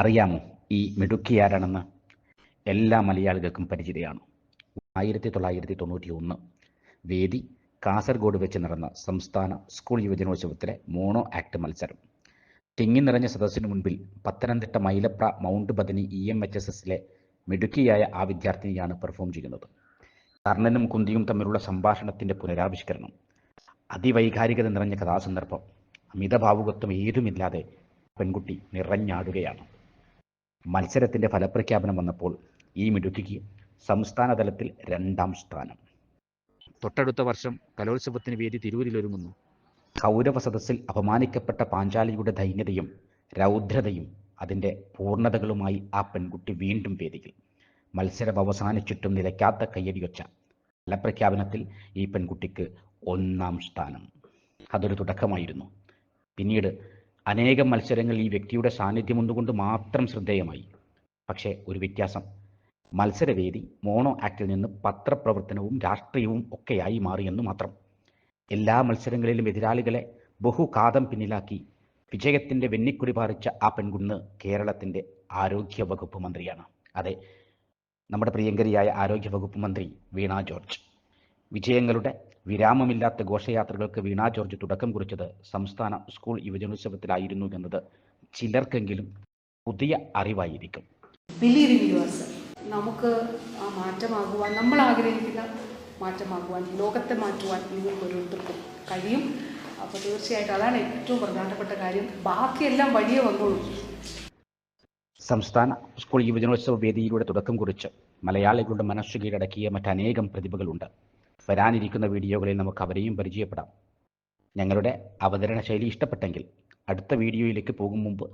അറിയാമോ? ഈ മിടുക്കി ആരാണെന്ന്? എല്ലാ മലയാളികൾക്കും പരിചിതയാണ്. ആയിരത്തി തൊള്ളായിരത്തി തൊണ്ണൂറ്റി ഒന്ന് വേദി കാസർഗോഡ് വെച്ച് നടന്ന സംസ്ഥാന സ്കൂൾ യുവജനോത്സവത്തിലെ മോണോ ആക്ട് മത്സരം. തിങ്ങി നിറഞ്ഞ സദസ്സിനു മുൻപിൽ Pathanamthitta Mylapra Mount Bethany E M H S എസിലെ മിടുക്കിയായ ആ വിദ്യാർത്ഥിനിയാണ് പെർഫോം ചെയ്യുന്നത്. കർണനും കുന്തിയും തമ്മിലുള്ള സംഭാഷണത്തിന്റെ പുനരാവിഷ്കരണം അതിവൈകാരികത നിറഞ്ഞ കഥാസന്ദർഭം അമിതഭാവുകത്വം ഏതുമില്ലാതെ പെൺകുട്ടി നിറഞ്ഞാടുകയാണ്. മത്സരത്തിന്റെ ഫലപ്രഖ്യാപനം വന്നപ്പോൾ ഈ മിടുക്കിക്ക് സംസ്ഥാന തലത്തിൽ രണ്ടാം സ്ഥാനം. തൊട്ടടുത്ത വർഷം കലോത്സവത്തിന് വേദി തിരൂരിലൊരുങ്ങുന്നു. കൗരവ സദസ്സിൽ അപമാനിക്കപ്പെട്ട പാഞ്ചാലിയുടെ ദൈന്യതയും രൗദ്രതയും അതിന്റെ പൂർണതകളുമായി ആ പെൺകുട്ടി വീണ്ടും വേദിയിൽ മത്സരം അവസാനിച്ചിട്ടും നിലയ്ക്കാത്ത കയ്യടിയൊച്ച ഫലപ്രഖ്യാപനത്തിൽ ഈ പെൺകുട്ടിക്ക് ഒന്നാം സ്ഥാനം. അതൊരു തുടക്കമായിരുന്നു. പിന്നീട് അനേകം മത്സരങ്ങൾ ഈ വ്യക്തിയുടെ സാന്നിധ്യം ഒന്നുകൊണ്ട് മാത്രം ശ്രദ്ധേയമായി. പക്ഷേ ഒരു വ്യത്യാസം. മത്സരവേദി മോണോ ആക്റ്റിൽ നിന്ന് പത്രപ്രവർത്തനവും രാഷ്ട്രീയവും ഒക്കെയായി മാറിയെന്ന് മാത്രം. എല്ലാ മത്സരങ്ങളിലും എതിരാളികളെ ബഹുകാതം പിന്നിലാക്കി വിജയത്തിന്റെ വെന്നിക്കുടി പാറിച്ച ആ പെൺകുന്ന് കേരളത്തിന്റെ ആരോഗ്യ വകുപ്പ് മന്ത്രിയാണ്. അതെ നമ്മുടെ പ്രിയങ്കരിയായ ആരോഗ്യ വകുപ്പ് മന്ത്രി വീണ ജോർജ്. വിജയങ്ങളുടെ വിരാമമില്ലാത്ത ഘോഷയാത്രകൾക്ക് വീണാ ജോർജ് തുടക്കം കുറിച്ചത് സംസ്ഥാന സ്കൂൾ യുവജനോത്സവത്തിലായിരുന്നു എന്നത് ചിലർക്കെങ്കിലും പുതിയ അറിവായിരിക്കും. നമുക്ക് ആ മാറ്റമാകുവാൻ നമ്മൾ ആഗ്രഹിക്കുന്ന മാറ്റമാകുവാൻ ലോകത്തെ മാറ്റുവാൻ നിങ്ങൾക്ക് ഓരോരുത്തർക്കും കഴിയും. അപ്പോൾ തീർച്ചയായിട്ടും അതാണ് ഏറ്റവും പ്രധാനപ്പെട്ട കാര്യം. ബാക്കിയെല്ലാം വലിയ വന്നോളൂ. സംസ്ഥാന സ്കൂൾ യുവജനോത്സവ വേദിയിലൂടെ തുടക്കം കുറിച്ച് മലയാളികളുടെ മനസ്സ് കീഴടക്കിയ മറ്റനേകം പ്രതിഭകളുണ്ട്. വരാനിരിക്കുന്ന വീഡിയോകളിൽ നമുക്ക് അവരെയും പരിചയപ്പെടാം. ഞങ്ങളുടെ അവതരണ ശൈലി ഇഷ്ടപ്പെട്ടെങ്കിൽ അടുത്ത വീഡിയോയിലേക്ക് പോകും മുമ്പ്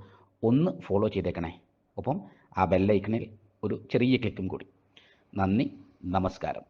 ഒന്ന് ഫോളോ ചെയ്തേക്കണേ. ഒപ്പം ആ ബെല്ലൈക്കണിൽ ഒരു ചെറിയ ക്ലിക്കും കൂടി. നന്ദി നമസ്കാരം.